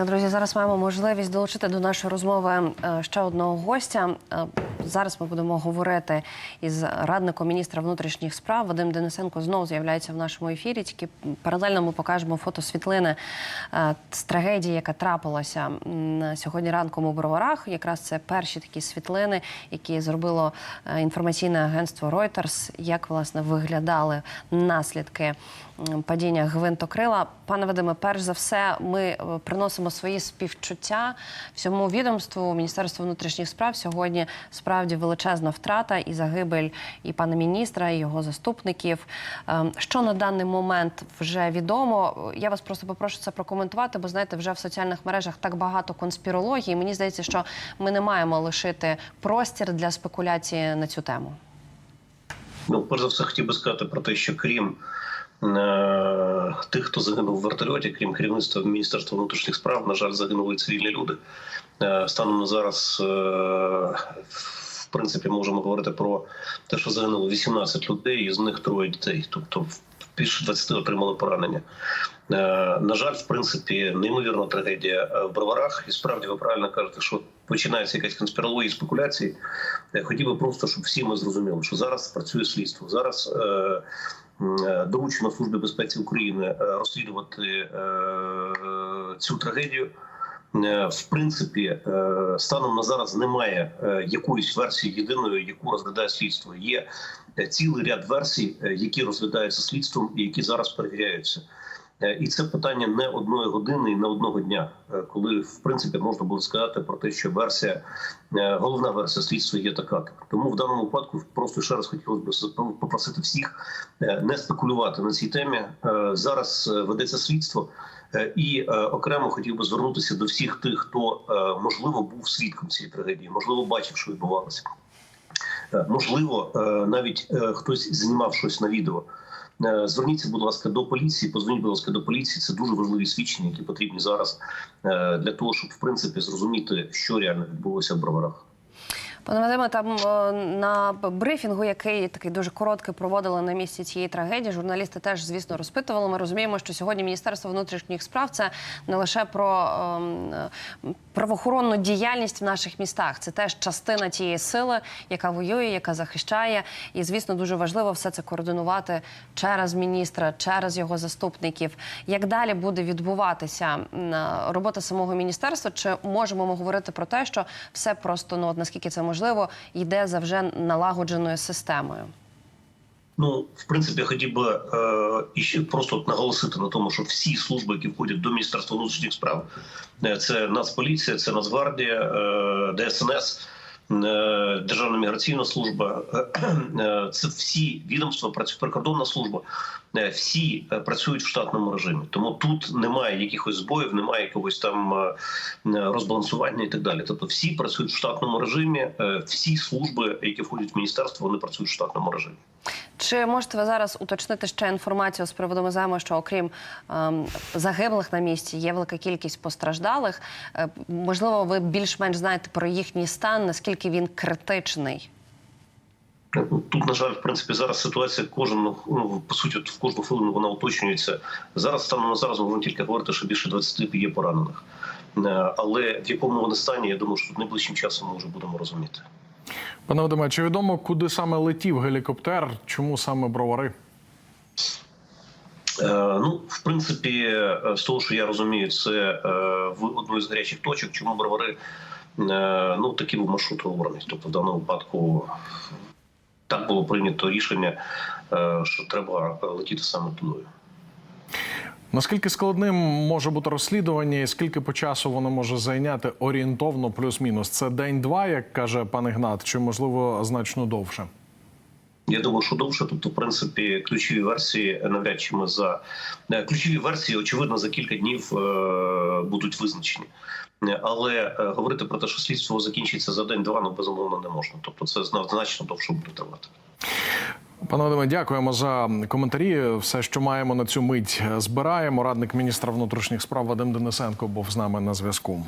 Так, друзі, зараз маємо можливість долучити до нашої розмови е, ще одного гостя. Е, Зараз ми будемо говорити із радником міністра внутрішніх справ. Вадим Денисенко знову з'являється в нашому ефірі. Тільки паралельно ми покажемо фотосвітлини е, з трагедії, яка трапилася сьогодні ранком у Броварах. Якраз це перші такі світлини, які зробило е, інформаційне агентство Reuters, як власне виглядали наслідки падіння гвинтокрила. Пане Вадиме, перш за все, ми е, свої співчуття всьому відомству Міністерству внутрішніх справ. Сьогодні справді величезна втрата і загибель і пана міністра, і його заступників. Ем, Що на даний момент вже відомо? Я вас просто попрошу це прокоментувати, бо знаєте, вже в соціальних мережах так багато конспірології. Мені здається, що ми не маємо лишити простір для спекуляції на цю тему. Ну, перш за все, хотів би сказати про те, що крім е, тих, хто загинув в вертольоті, крім керівництва Міністерства внутрішніх справ, на жаль, загинули цивільні люди. Е, станом на зараз, е, в принципі, можемо говорити про те, що загинуло 18 людей, із них троє дітей. Тобто більше 20 отримали поранення. Е, На жаль, в принципі, неймовірна трагедія е, в броварах. І справді ви правильно кажете, що починається якась конспірологія і спекуляції. Я хотів би просто, щоб всі ми зрозуміли, що зараз працює слідство. Зараз е, е, доручено Службі безпеці України е, розслідувати е, цю трагедію. Е, В принципі, е, станом на зараз немає е, якоїсь версії єдиної, яку розглядає слідство. Є цілий ряд версій, які розглядаються слідством і які зараз перевіряються. Е, І це питання не одної години і не одного дня, е, коли в принципі можна було сказати про те, що версія е, головна версія слідства є така. Тому в даному випадку просто ще раз хотілося б попросити всіх не спекулювати на цій темі. Зараз ведеться слідство, і окремо хотів би звернутися до всіх тих, хто можливо був свідком цієї трагедії, можливо, бачив, що відбувалося. Можливо, навіть хтось знімав щось на відео. Е, Зверніться, будь ласка, до поліції. Позвоніть, будь ласка, до поліції. Це дуже важливі свідчення, які потрібні зараз е, для того, щоб в принципі зрозуміти, що реально відбулося в броварах. Пане Вадиме, там е, на брифінгу, який такий дуже короткий проводили на місці цієї трагедії, журналісти теж, звісно, розпитували. Ми розуміємо, що сьогодні Міністерство внутрішніх справ це не лише про ем, правоохоронну діяльність в наших містах, це теж частина тієї сили, яка воює, яка захищає. І, звісно, дуже важливо все це координувати через міністра, через його заступників. Як далі буде відбуватися робота самого міністерства? Чи можемо ми говорити про те, що все просто ну от наскільки це можливо, йде за вже налагодженою системою? Ну, в принципі, я хотів би е, іще просто наголосити на тому, що всі служби, які входять до Міністерства внутрішніх справ, е, це Нацполіція, це Нацгвардія, е, ДСНС, е, Державна міграційна служба, е, це всі відомства, працю- прикордонна служба, всі працюють в штатному режимі. Тому тут немає якихось збоїв, немає якогось там розбалансування і так далі. Тобто, всі працюють в штатному режимі, всі служби, які входять в міністерство, вони працюють в штатному режимі. Чи можете ви зараз уточнити ще інформацію з приводу? Знаємо, що окрім ем, загиблих на місці є велика кількість постраждалих. Е, можливо, ви більш-менш знаєте про їхній стан, наскільки він критичний? Ну, Тут, на жаль, в принципі, зараз ситуація кожен ну, по суті, в кожну хвилину вона уточнюється. Зараз станом зараз можемо тільки говорити, що більше 20 є поранених. Е, Але в якому вони стані, я думаю, що тут найближчим часом ми вже будемо розуміти. Пане Вадиме, чи відомо, куди саме летів гелікоптер? Чому саме бровари? Е, Ну, в принципі, е, з того, що я розумію, це е, в одну з гарячих точок, чому бровари ну такий був маршрут. Тобто, в даному випадку так було прийнято рішення, що треба летіти саме туди. Наскільки складним може бути розслідування, і скільки по часу воно може зайняти орієнтовно плюс-мінус? Це день-два, як каже пан Ігнат, чи можливо значно довше? Я думаю, що довше. Тобто, в принципі, ключові версії навряд чи ми за е, ключові версії, очевидно, за кілька днів е, будуть визначені. Але е, говорити про те, що слідство закінчиться за день-два, ну безумовно не можна. Тобто, це значно довше буде тривати. Пане Вадиме, дякуємо за коментарі. Все, що маємо на цю мить, збираємо. Радник міністра внутрішніх справ Вадим Денисенко був з нами на зв'язку.